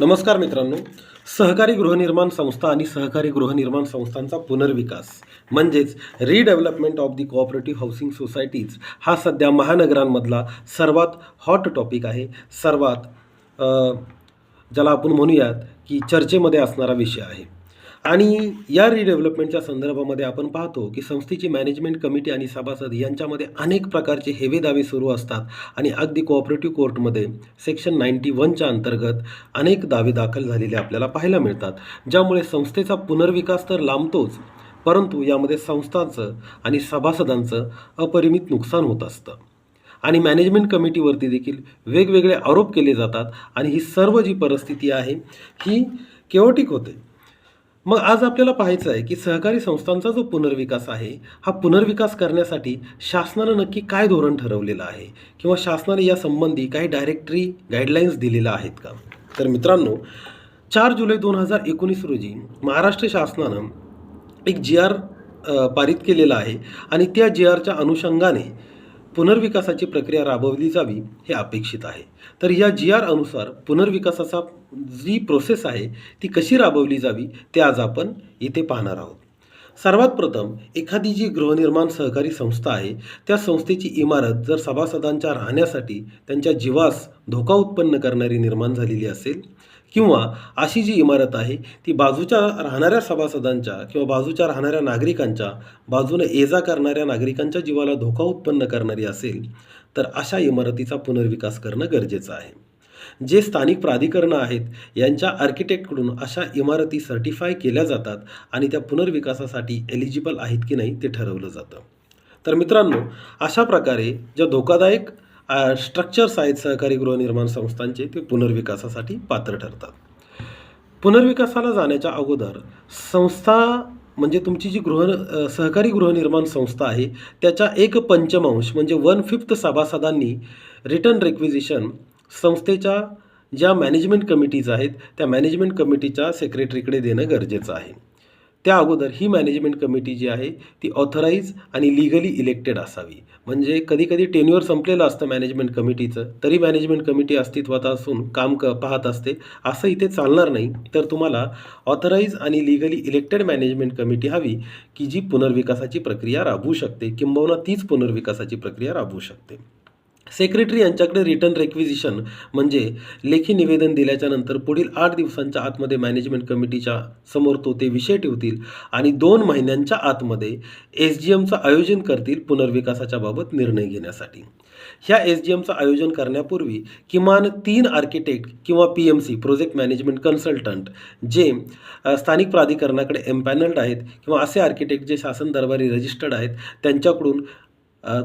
नमस्कार मित्रांनो. सहकारी गृहनिर्माण संस्था आणि सहकारी गृहनिर्माण संस्थांचा पुनर्विकास म्हणजेच redevelopment of the cooperative housing societies हा सध्या महानगरांमधला सर्वात हॉट टॉपिक आहे. सर्वात ज्याला आपण म्हणूयात की चर्चेमध्ये असणारा विषय आहे. आणि या रिडेव्हलपमेंटच्या संदर्भामध्ये आपण पाहतो की संस्थेची मॅनेजमेंट कमिटी आणि सभासद यांच्यामध्ये अनेक प्रकारचे हेवे दावे सुरू असतात आणि अगदी कोऑपरेटिव्ह कोर्टमध्ये सेक्शन नाईन्टी वनच्या अंतर्गत अनेक दावे दाखल झालेले आपल्याला पाहायला मिळतात. ज्यामुळे संस्थेचा पुनर्विकास तर लांबतोच परंतु यामध्ये संस्थांचं आणि सभासदांचं अपरिमित नुकसान होत असतं. आणि मॅनेजमेंट कमिटीवरती देखील वेगवेगळे आरोप केले जातात आणि ही सर्व जी परिस्थिती आहे ही केओटिक होते. मग आज आपल्याला पाहायचं आहे की सहकारी संस्थांचा जो पुनर्विकास आहे हा पुनर्विकास करण्यासाठी शासनानं नक्की काय धोरण ठरवलेलं आहे? किंवा शासनाने या संबंधी काही डायरेक्टरी गाईडलाईन्स दिलेल्या आहेत का? तर मित्रांनो चार जुलै दोन हजार एकोणीस रोजी महाराष्ट्र शासनानं एक जी आर पारित केलेला आहे आणि त्या जी आरच्या अनुषंगाने पुनर्विकासाची प्रक्रिया राबवली जावी हे अपेक्षित आहे. तर या जी आर अनुसार पुनर्विकासाचा जी प्रोसेस आहे ती कशी राबवली जावी ते आज आपण इथे पाहणार आहोत. सर्वात प्रथम एखादी जी गृहनिर्माण सहकारी संस्था आहे त्या संस्थेची इमारत जर सभासदांच्या राहण्यासाठी त्यांच्या जीवास धोका उत्पन्न करणारी निर्माण झालेली असेल किंवा अशी जी इमारत आहे ती बाजूच्या राहणाऱ्या सभासदांच्या किंवा बाजूच्या राहणाऱ्या नागरिकांच्या बाजूने ये जा करणाऱ्या नागरिकांच्या जीवाला धोका उत्पन्न करणारी असेल तर अशा इमारतीचा पुनर्विकास करणं गरजेचं आहे. जे स्थानिक प्राधिकरणं आहेत यांच्या आर्किटेक्टकडून अशा इमारती सर्टिफाय केल्या जातात आणि त्या पुनर्विकासासाठी एलिजिबल आहेत की नाही ते ठरवलं जातं. तर मित्रांनो अशा प्रकारे ज्या धोकादायक स्ट्रक्चर्स आहेत सहकारी गृहनिर्माण संस्थांचे ते पुनर्विकासासाठी पात्र ठरतात. पुनर्विकासाला जाण्याच्या अगोदर संस्था म्हणजे तुमची जी गृह सहकारी गृहनिर्माण संस्था आहे त्याच्या एक पंचमांश म्हणजे वन फिफ्थ सभासदांनी रिटर्न रेक्विजिशन संस्थेच्या ज्या मॅनेजमेंट कमिटीज आहेत त्या मॅनेजमेंट कमिटीच्या सेक्रेटरीकडे देणं गरजेचं आहे. त्या अगोदर ही मॅनेजमेंट कमिटी जी आहे ती ऑथराईज आणि लिगली इलेक्टेड असावी. म्हणजे कधीकधी टेन्युअर संपलेलं असतं मॅनेजमेंट कमिटीचं तरी मॅनेजमेंट कमिटी अस्तित्वात असून काम क पाहत असते. असं इथे चालणार नाही. तर तुम्हाला ऑथराईज आणि लिगली इलेक्टेड मॅनेजमेंट कमिटी हवी की जी पुनर्विकासाची प्रक्रिया राबवू शकते. किंबहुना तीच पुनर्विकासाची प्रक्रिया राबवू शकते. सेक्रेटरी यांच्याकडे रिटर्न रेक्विजिशन म्हणजे लेखी निवेदन दिल्याच्यानंतर पुढील आठ दिवसांच्या आतमध्ये मॅनेजमेंट कमिटीच्या समोर तो ते विषय ठेवतील आणि दोन महिन्यांच्या आतमध्ये एस जी एमचं आयोजन करतील पुनर्विकासाच्या बाबत निर्णय घेण्यासाठी. ह्या एस जी एमचं आयोजन करण्यापूर्वी किमान तीन आर्किटेक्ट किंवा P M C project management consultant जे स्थानिक प्राधिकरणाकडे एम्पॅनल्ड आहेत किंवा असे आर्किटेक्ट जे शासन दरबारी रजिस्टर्ड आहेत त्यांच्याकडून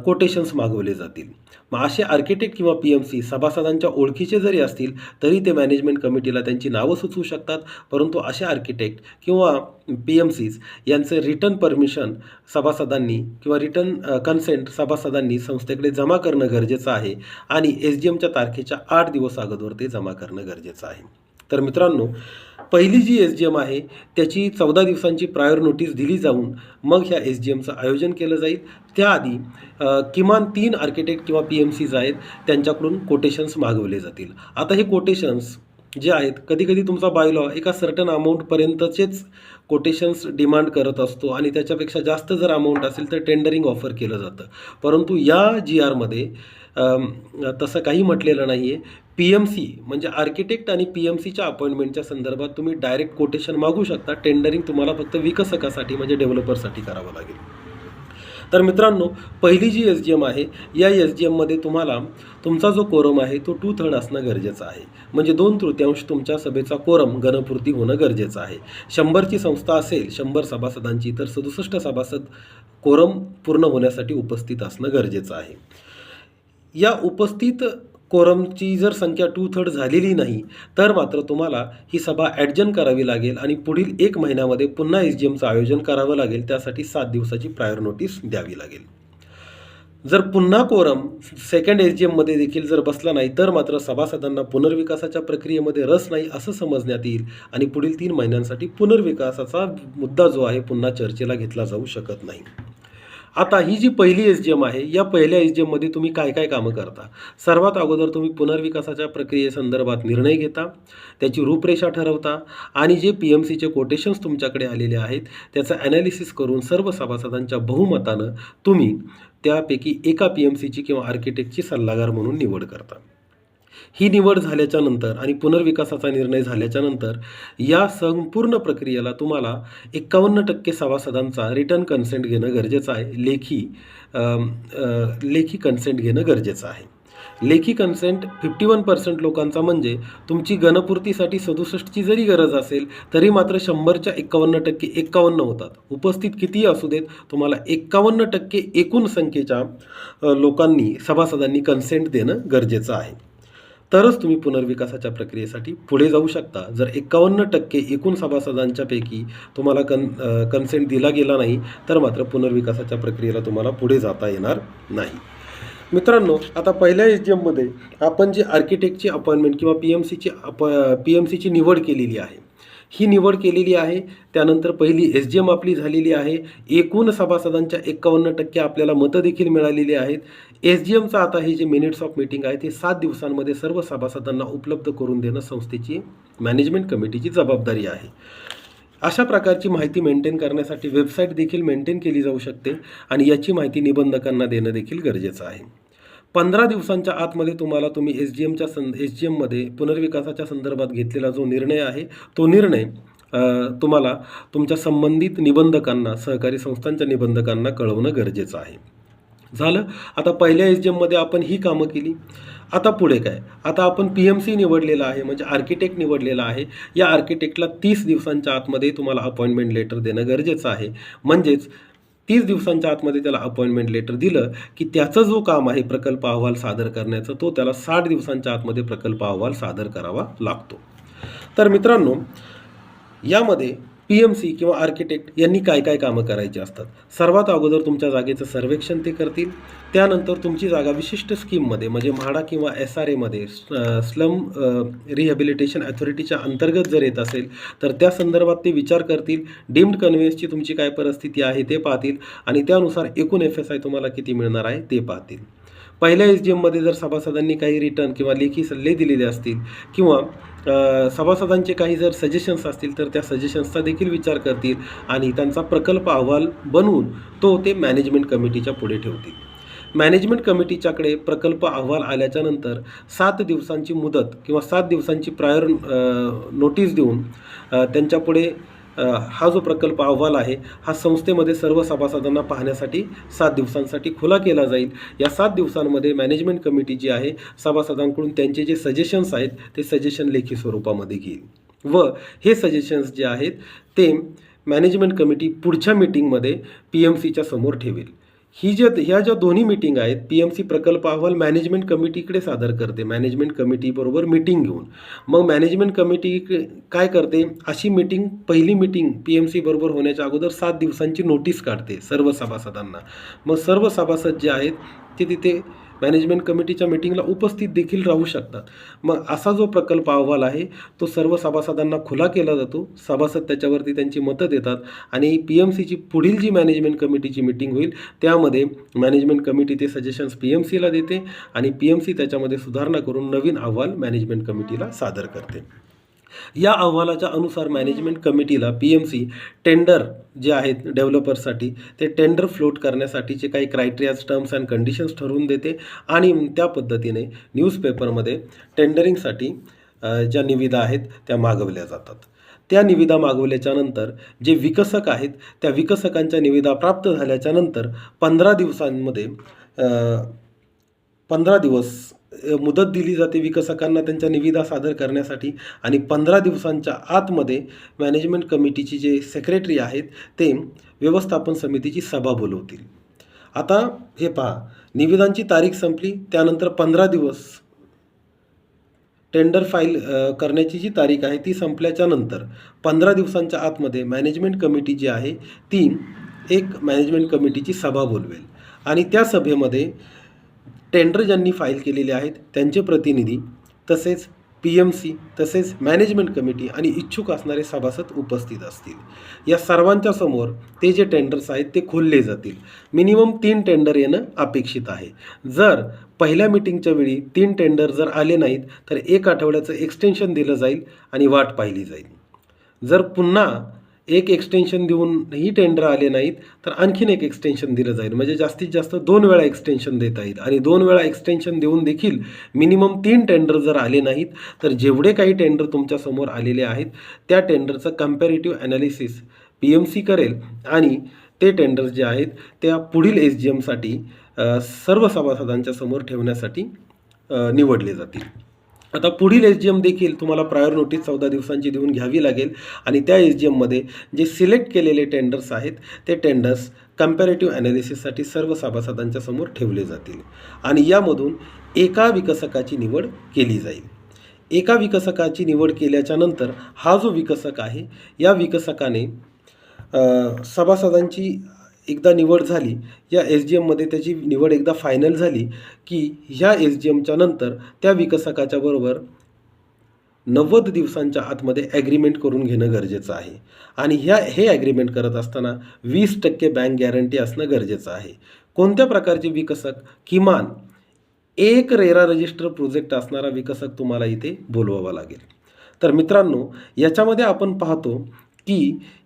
कोटेशन्स मागवले जातील. मग असे आर्किटेक्ट किंवा पी एम सी सभासदांच्या ओळखीचे जरी असतील तरी ते मॅनेजमेंट कमिटीला त्यांची नावं सुचवू शकतात. परंतु असे आर्किटेक्ट किंवा पी एम सीज यांचे रिटर्न परमिशन सभासदांनी किंवा रिटर्न कन्सेंट सभासदांनी संस्थेकडे जमा करणं गरजेचं आहे आणि एस डी एमच्या तारखेच्या आठ दिवस अगोदर ते जमा करणं गरजेचं आहे. तर मित्रांनो पहिली जी एस जी एम आहे त्याची चौदा दिवसांची प्रायर नोटीस दिली जाऊन मग ह्या एस जी एमचं आयोजन केलं जाईल. त्याआधी किमान तीन आर्किटेक्ट किंवा पी एम सीज आहेत त्यांच्याकडून कोटेशन्स मागवले जातील. आता हे कोटेशन्स जे आहेत कधी कधी तुमचा बायलॉ एका सर्टन अमाऊंटपर्यंतचेच कोटेशन्स डिमांड करत असतो आणि त्याच्यापेक्षा जास्त जर अमाऊंट असेल तर टेंडरिंग ऑफर केलं जातं. परंतु या जी आरमध्ये तसं काही म्हटलेलं नाही आहे पी एम सी म्हणजे आर्किटेक्ट आणि पी एम सीच्या अपॉइंटमेंटच्या संदर्भात तुम्ही डायरेक्ट कोटेशन मागू शकता. टेंडरिंग तुम्हाला फक्त विकसकासाठी म्हणजे डेव्हलपरसाठी करावं लागेल. तर मित्रांनो पहिली जी एस जी एम आहे या एस जी एममध्ये तुम्हाला तुमचा जो कोरम आहे तो टू थर्ड असणं गरजेचं आहे. म्हणजे दोन तृतीयांश तुमच्या सभेचा कोरम गणपूर्ती होणं गरजेचं आहे. शंभरची संस्था असेल शंभर सभासदांची तर सदुसष्ट सभासद कोरम पूर्ण होण्यासाठी उपस्थित असणं गरजेचं आहे. या उपस्थित कोरमची जर संख्या टू थर्ड झालेली नाही तर मात्र तुम्हाला ही सभा ॲडजन करावी लागेल आणि पुढील एक महिन्यामध्ये पुन्हा एस जी एमचं आयोजन करावं लागेल. त्यासाठी सात दिवसाची प्रायर नोटीस द्यावी लागेल. जर पुन्हा कोरम सेकंड एस जी एममध्ये देखील जर बसला नाही तर मात्र सभासदांना पुनर्विकासाच्या प्रक्रियेमध्ये रस नाही असं समजण्यात येईल आणि पुढील तीन महिन्यांसाठी पुनर्विकासाचा मुद्दा जो आहे पुन्हा चर्चेला घेतला जाऊ शकत नाही. आता ही जी पहिली एस जी एम आहे या पहिल्या एस जी एममध्ये तुम्ही काय काय कामं करता? सर्वात अगोदर तुम्ही पुनर्विकासाच्या प्रक्रियेसंदर्भात निर्णय घेता त्याची रूपरेषा ठरवता आणि जे पी एम सीचे कोटेशन्स तुमच्याकडे आलेले आहेत त्याचं ॲनालिसिस करून सर्व सभासदांच्या बहुमतानं तुम्ही त्यापैकी एका पी एम सीची किंवा आर्किटेक्टची सल्लागार म्हणून निवड करता. ही निवड झाल्याच्यानंतर आणि पुनर्विकासाचा निर्णय झाल्याच्यानंतर या संपूर्ण प्रक्रियेला तुम्हाला एक्कावन्न टक्के सभासदांचा रिटर्न कन्सेंट घेणं गरजेचं आहे. लेखी लेखी कन्सेंट घेणं गरजेचं आहे. लेखी कन्सेंट फिफ्टी वन पर्सेंट लोकांचा म्हणजे तुमची गणपूर्तीसाठी सदुसष्टची जरी गरज असेल तरी मात्र शंभरच्या एक्कावन्न टक्के एक्कावन्न होतात. उपस्थित कितीही असू देत तुम्हाला एक्कावन्न टक्के एकूण संख्येच्या लोकांनी सभासदांनी कन्सेंट देणं गरजेचं आहे. तरच तुम्ही पुनर्विकासाच्या प्रक्रियेसाठी पुढे जाऊ शकता. जर एकावन्न टक्के एकूण सभासदांच्यापैकी तुम्हाला कन कन्सेंट दिला गेला नाही तर मात्र पुनर्विकासाच्या प्रक्रियेला तुम्हाला पुढे जाता येणार नाही. मित्रांनो आता पहिल्या एस जी एममध्ये आपण जी आर्किटेक्टची अपॉइंटमेंट किंवा पी एम सीची अप पी एम सीची निवड केलेली आहे ही निवड केलेली आहे. त्यानंतर पहिली एस जी एम आपली झालेली आहे. एकूण सभासदांच्या एकावन्न टक्के आपल्याला मतं देखील मिळालेली आहेत. एस जी एमचं आता हे जे मिनिट्स ऑफ मीटिंग आहे ते सात दिवसांमध्ये सर्व सभासदांना उपलब्ध करून देणं संस्थेची मॅनेजमेंट कमिटीची जबाबदारी आहे. अशा प्रकारची माहिती मेंटेन करण्यासाठी वेबसाईट देखील मेंटेन केली जाऊ शकते आणि याची माहिती निबंधकांना देणं देखील गरजेचं आहे. पंधरा दिवसांच्या आतमध्ये तुम्हाला तुम्ही एस जी एमच्या सं एस जी एममध्ये पुनर्विकासाच्या संदर्भात घेतलेला जो निर्णय आहे तो निर्णय तुम्हाला तुमच्या संबंधित निबंधकांना सहकारी संस्थांच्या निबंधकांना कळवणं गरजेचं आहे. झालं? आता पहिल्या एस जी एममध्ये आपण ही कामं केली. आता पुढे काय? आता आपण पी एम सी निवडलेला आहे म्हणजे आर्किटेक्ट निवडलेला आहे. या आर्किटेक्टला तीस दिवसांच्या आतमध्ये तुम्हाला अपॉइंटमेंट लेटर देणं गरजेचं आहे. म्हणजेच तीस दिवसांच्या आतमध्ये त्याला अपॉइंटमेंट लेटर दिलं की त्याचं जो काम आहे प्रकल्प अहवाल सादर करण्याचं तो त्याला साठ दिवसांच्या आतमध्ये प्रकल्प अहवाल सादर करावा लागतो. तर मित्रांनो यामध्ये पी एम सी किंवा आर्किटेक्ट यांनी काय काय कामं करायची असतात? सर्वात अगोदर तुमच्या जागेचं सर्वेक्षण ते करतील. त्यानंतर तुमची जागा विशिष्ट स्कीममध्ये म्हणजे म्हाडा किंवा एस आर एमध्ये स्लम रिहॅबिलिटेशन अथॉरिटीच्या अंतर्गत जर येत असेल तर त्या संदर्भात ते विचार करतील. डीम्ड कन्व्हेन्सची तुमची काय परिस्थिती आहे ते पाहतील आणि त्यानुसार एकूण एफ एस आय तुम्हाला किती मिळणार आहे ते पाहतील. पहिल्या एस जी एममध्ये जर सभासदांनी काही रिटर्न किंवा लेखी सल्ले दिलेले असतील किंवा सभासदांचे काही जर सजेशन्स असतील तर त्या सजेशन्सचा देखील विचार करतील आणि त्यांचा प्रकल्प अहवाल बनवून तो ते मॅनेजमेंट कमिटीच्या पुढे ठेवतील. मॅनेजमेंट कमिटीच्याकडे प्रकल्प अहवाल आल्याच्यानंतर सात दिवसांची मुदत किंवा सात दिवसांची प्रायर नोटीस देऊन त्यांच्यापुढे हा जो प्रकल्प अहवाल आहे हा संस्थेमध्ये सर्व सभासदांना पाहण्यासाठी सात दिवसांसाठी खुला केला जाईल. या सात दिवसांमध्ये मॅनेजमेंट कमिटी जी आहे सभासदांकडून त्यांचे जे सजेशन्स आहेत ते सजेशन लेखी स्वरूपामध्ये घेईल. व हे सजेशन्स जे आहेत ते मॅनेजमेंट कमिटी पुढच्या मीटिंगमध्ये पी एम सीच्या समोर ठेवेल. ही ज्या ह्या ज्या दोन्ही मीटिंग आहेत पी एम सी प्रकल्प अहवाल मॅनेजमेंट कमिटीकडे सादर करते. मॅनेजमेंट कमिटीबरोबर मीटिंग घेऊन. मग मॅनेजमेंट कमिटी काय करते? अशी मीटिंग पहिली मीटिंग पी एम सीबरोबर होण्याच्या अगोदर सात दिवसांची नोटीस काढते सर्व सभासदांना. मग सर्व सभासद जे आहेत ते तिथे मॅनेजमेंट कमिटीच्या मीटिंगला उपस्थित देखील राहू शकतात. मग असा जो प्रकल्प अहवाल आहे तो सर्व सभासदांना खुला केला जातो. सभासद त्याच्यावरती त्यांची मतं देतात आणि पी एम सीची पुढील जी मॅनेजमेंट कमिटीची मीटिंग होईल त्यामध्ये मॅनेजमेंट कमिटी ते सजेशन्स पी एम सीला देते आणि पी एम सी त्याच्यामध्ये सुधारणा करून नवीन अहवाल मॅनेजमेंट कमिटीला सादर करते. या अहवालाच्या अनुसार मॅनेजमेंट कमिटीला पी एम सी टेंडर जे आहेत डेव्हलपर्ससाठी ते टेंडर फ्लोट करण्यासाठीचे काही क्रायटेरियाज टर्म्स अँड कंडिशन्स ठरवून देते आणि त्या पद्धतीने न्यूजपेपरमध्ये टेंडरिंगसाठी ज्या निविदा आहेत त्या मागवल्या जातात. त्या निविदा मागवल्याच्यानंतर जे विकसक आहेत त्या विकसकांच्या निविदा प्राप्त झाल्याच्यानंतर पंधरा दिवसांमध्ये पंधरा दिवस मुदत दिली जाते विकसकांना त्यांच्या निविदा सादर करण्यासाठी आणि पंधरा दिवसांच्या आतमध्ये मॅनेजमेंट कमिटीची जे सेक्रेटरी आहेत ते व्यवस्थापन समितीची सभा बोलवतील. आता हे पहा निविदांची तारीख संपली त्यानंतर पंधरा दिवस टेंडर फाईल करण्याची जी तारीख आहे ती संपल्याच्या नंतर पंधरा दिवसांच्या आतमध्ये मॅनेजमेंट कमिटी जी आहे ती एक मॅनेजमेंट कमिटीची सभा बोलवेल. आणि त्या सभेमध्ये टेंडर ज्यांनी फाईल केलेले आहेत त्यांचे प्रतिनिधी तसेच पी एम सी तसेच मॅनेजमेंट कमिटी आणि इच्छुक असणारे सभासद उपस्थित असतील. या सर्वांच्या समोर ते जे टेंडर्स आहेत ते खोलले जातील. मिनिमम तीन टेंडर येणं अपेक्षित आहे. जर पहिल्या मिटिंगच्या वेळी तीन टेंडर जर आले नाहीत तर एक आठवड्याचं एक्सटेन्शन दिलं जाईल आणि वाट पाहिली जाईल. जर पुन्हा एक एक्सटेन्शन देऊनही टेंडर आले नाहीत तर आणखीन एक एक्सटेन्शन दिलं जाईल. म्हणजे जास्तीत जास्त दोन वेळा एक्सटेन्शन देता येईल. आणि दोन वेळा एक्सटेन्शन देऊन देखील मिनिमम तीन टेंडर जर आले नाहीत तर जेवढे काही टेंडर तुमच्यासमोर आलेले आहेत त्या टेंडरचं comparative analysis P M C करेल. आणि ते टेंडर्स जे आहेत त्या पुढील एस जी एमसाठी सर्व सभासदांच्या समोर ठेवण्यासाठी निवडले जातील. आता पुढील एस जी एम देखील तुम्हाला प्रायर नोटीस चौदा दिवसांची देऊन घ्यावी लागेल. आणि त्या एस जी एममध्ये जे सिलेक्ट केलेले टेंडर्स आहेत ते टेंडर्स कम्पॅरेटिव्ह ॲनालिसिससाठी सर्व सभासदांच्या समोर ठेवले जातील. आणि यामधून एका विकसकाची निवड केली जाईल. एका विकसकाची निवड केल्याच्यानंतर हा जो विकसक आहे या विकसकाने सभासदांची एकदा निवड झाली या एस जी एममध्ये त्याची निवड एकदा फायनल झाली की ह्या एस जी एमच्या नंतर त्या विकसकाच्या बरोबर नव्वद दिवसांच्या आतमध्ये ॲग्रीमेंट करून घेणं गरजेचं आहे. आणि ह्या हे ॲग्रीमेंट करत असताना वीस टक्के बँक गॅरंटी असणं गरजेचं आहे. कोणत्या प्रकारचे विकसक? किमान एक रेरा रजिस्टर प्रोजेक्ट असणारा विकसक तुम्हाला इथे बोलवावा लागेल. तर मित्रांनो याच्यामध्ये आपण पाहतो की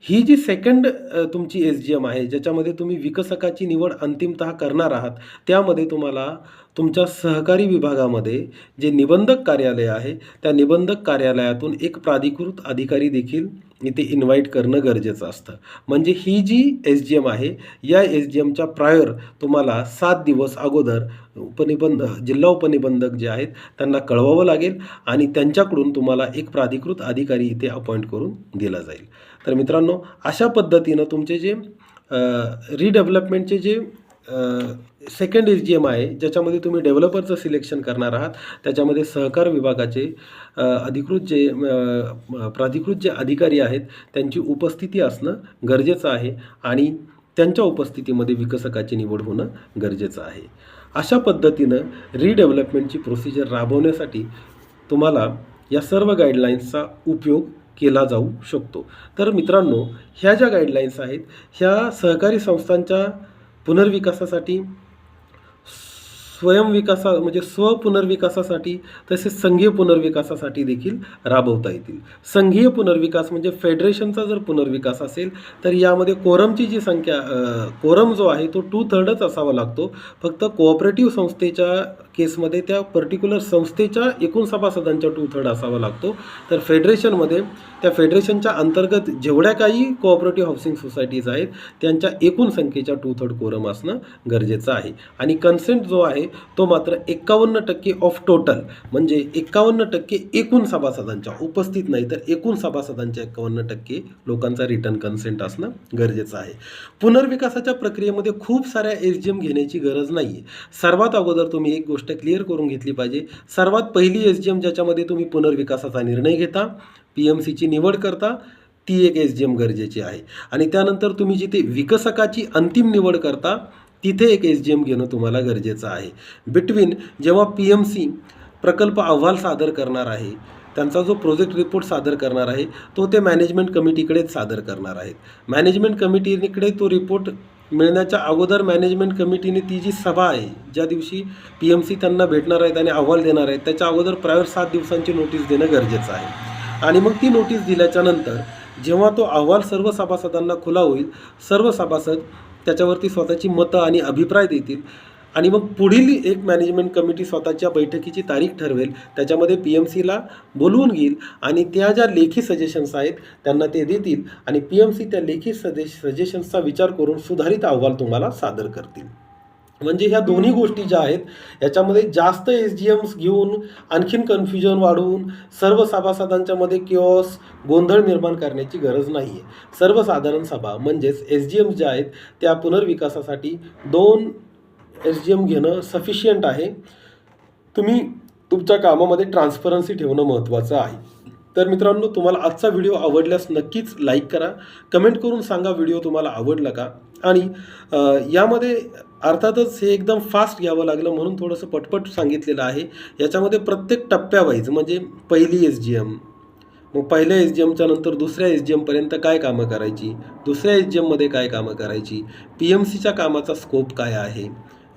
ही जी सेकंड तुमची एस जी एम आहे ज्याच्यामध्ये तुम्ही विकसकाची निवड अंतिमतः करणार आहात त्यामध्ये तुम्हाला तुमच्या सहकारी विभागामध्ये जे निबंधक कार्यालय आहे त्या निबंधक कार्यालयातून एक प्राधिकृत अधिकारी देखील इथे इन्व्हाइट करणं गरजेचं असतं. म्हणजे ही जी एस जी एम आहे या एस जी एमच्या प्रायर तुम्हाला सात दिवस अगोदर उपनिबंध जिल्हा उपनिबंधक जे आहेत त्यांना कळवावं लागेल आणि त्यांच्याकडून तुम्हाला एक प्राधिकृत अधिकारी इथे अपॉइंट करून दिला जाईल. तर मित्रांनो अशा पद्धतीनं तुमचे जे रिडेव्हलपमेंटचे जे सेकंड एस जी एम आहे ज्याच्यामध्ये तुम्ही डेव्हलपरचं सिलेक्शन करणार आहात. त्याच्यामध्ये सहकार विभागाचे अधिकृत जे प्राधिकृत जे अधिकारी आहेत त्यांची उपस्थिती असणं गरजेचं आहे आणि त्यांच्या उपस्थितीमध्ये विकसकाची निवड होणं गरजेचं आहे. अशा पद्धतीनं रिडेव्हलपमेंटची प्रोसिजर राबवण्यासाठी तुम्हाला या सर्व गाईडलाईन्सचा उपयोग केला जाऊ शकतो. तर मित्रांनो ह्या ज्या गाईडलाईन्स आहेत ह्या सहकारी संस्थांच्या पुनर्विकासासाठी स्वयंविकासा म्हणजे स्वपुनर्विकासासाठी तसेच संघीय पुनर्विकासासाठी देखील राबवता येतील. संघीय पुनर्विकास म्हणजे फेडरेशनचा जर पुनर्विकास असेल तर यामध्ये कोरमची जी संख्या कोरम जो आहे तो टू थर्डच असावा लागतो. फक्त कोऑपरेटिव्ह संस्थेच्या केसमध्ये त्या पर्टिक्युलर संस्थेच्या एकूण सभासदांच्या टू थर्ड असावा लागतो. तर फेडरेशनमध्ये त्या फेडरेशनच्या अंतर्गत जेवढ्या काही कोऑपरेटिव्ह हाऊसिंग सोसायटीज आहेत त्यांच्या एकूण संख्येच्या टू थर्ड कोरम असणं गरजेचं आहे. आणि कन्सेंट जो आहे तो मात्र एक्कावन्न टक्के ऑफ टोटल म्हणजे एक्कावन्न टक्के एकूण सभासदांच्या उपस्थित नाही तर एकूण सभासदांच्या एक्कावन्न टक्के लोकांचा रिटर्न कन्सेंट असणं गरजेचं आहे. पुनर्विकासाच्या प्रक्रियेमध्ये खूप साऱ्या एस जी एम घेण्याची गरज नाही आहे सर्वात अगोदर तुम्ही एक गोष्ट क्लिअर करून घेतली पाहिजे. सर्वात पहिली एस जी एम ज्याच्यामध्ये तुम्ही पुनर्विकासाचा निर्णय घेता पी एम सीची निवड करता ती एक एस जी एम गरजेची आहे. आणि त्यानंतर तुम्ही जिथे विकसकाची अंतिम निवड करता तिथे एक एस जी एम घेणं तुम्हाला गरजेचं आहे. बिटवीन जेव्हा पी एम सी प्रकल्प अहवाल सादर करणार आहे त्यांचा जो प्रोजेक्ट रिपोर्ट सादर करणार आहे तो ते मॅनेजमेंट कमिटीकडेच सादर करणार आहेत. मॅनेजमेंट कमिटीकडे तो रिपोर्ट मिळण्याच्या अगोदर मॅनेजमेंट कमिटीने ती जी सभा आहे ज्या दिवशी पी एम सी त्यांना भेटणार आहेत आणि अहवाल देणार आहेत त्याच्या अगोदर प्रायर सात दिवसांची नोटीस देणं गरजेचं आहे. आणि मग ती नोटीस दिल्याच्यानंतर जेव्हा तो अहवाल सर्व सभासदांना खुला होईल सर्व सभासद त्याच्यावरती स्वतःची मतं आणि अभिप्राय देतील. आणि मग पुढील एक मॅनेजमेंट कमिटी स्वतःच्या बैठकीची तारीख ठरवेल. त्याच्यामध्ये पी एम सीला बोलवून घेईल आणि त्या ज्या लेखी सजेशन्स आहेत त्यांना ते देतील. आणि पी एम सी त्या लेखी सजे सजेशन्सचा विचार करून सुधारित अहवाल तुम्हाला सादर करतील. म्हणजे ह्या दोन्ही गोष्टी ज्या आहेत याच्यामध्ये जास्त एस जी एम्स घेऊन आणखीन कन्फ्युजन वाढवून सर्व सभासदांच्यामध्ये किओस गोंधळ निर्माण करण्याची गरज नाही आहे सर्वसाधारण सभा म्हणजेच एस जी एम्स ज्या आहेत त्या पुनर्विकासासाठी दोन एस जी एम घेणं सफिशियंट आहे. तुम्ही तुमच्या कामामध्ये ट्रान्सपरन्सी ठेवणं महत्त्वाचं आहे. तर मित्रांनो तुम्हाला आजचा व्हिडिओ आवडल्यास नक्कीच लाईक करा. कमेंट करून सांगा व्हिडिओ तुम्हाला आवडला का? आणि यामध्ये अर्थातच हे एकदम फास्ट घ्यावं लागलं म्हणून थोडंसं पटपट सांगितलेलं आहे. याच्यामध्ये प्रत्येक टप्प्यावाईज म्हणजे पहिली एस जी एम मग पहिल्या एस जी एमच्या नंतर दुसऱ्या एस जी एमपर्यंत काय कामं करायची? दुसऱ्या एस जी एममध्ये काय कामं करायची? पी एम सीच्या कामाचा स्कोप काय आहे?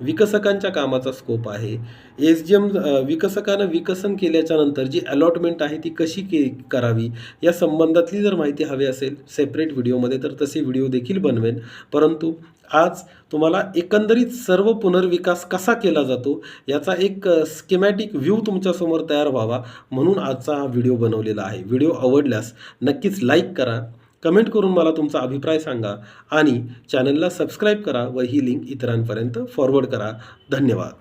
विकसकांच्या कामाचा स्कोप आहे. एस जी एम विकसकानं विकसन केल्याच्यानंतर जी अलॉटमेंट आहे ती कशी के करावी? या संबंधातली जर माहिती हवी असेल सेपरेट व्हिडिओमध्ये तर तसे व्हिडिओ देखील बनवेन. परंतु आज तुम्हाला एकंदरीत सर्व पुनर्विकास कसा केला जातो याचा एक स्किमॅटिक व्ह्यू तुमच्यासमोर तयार व्हावा म्हणून आजचा हा व्हिडिओ बनवलेला आहे. व्हिडिओ आवडल्यास नक्कीच लाईक करा. कमेंट करून मला तुमचा अभिप्राय सांगा आणि चॅनलला सबस्क्राईब करा व ही लिंक इतरांपर्यंत फॉरवर्ड करा. धन्यवाद.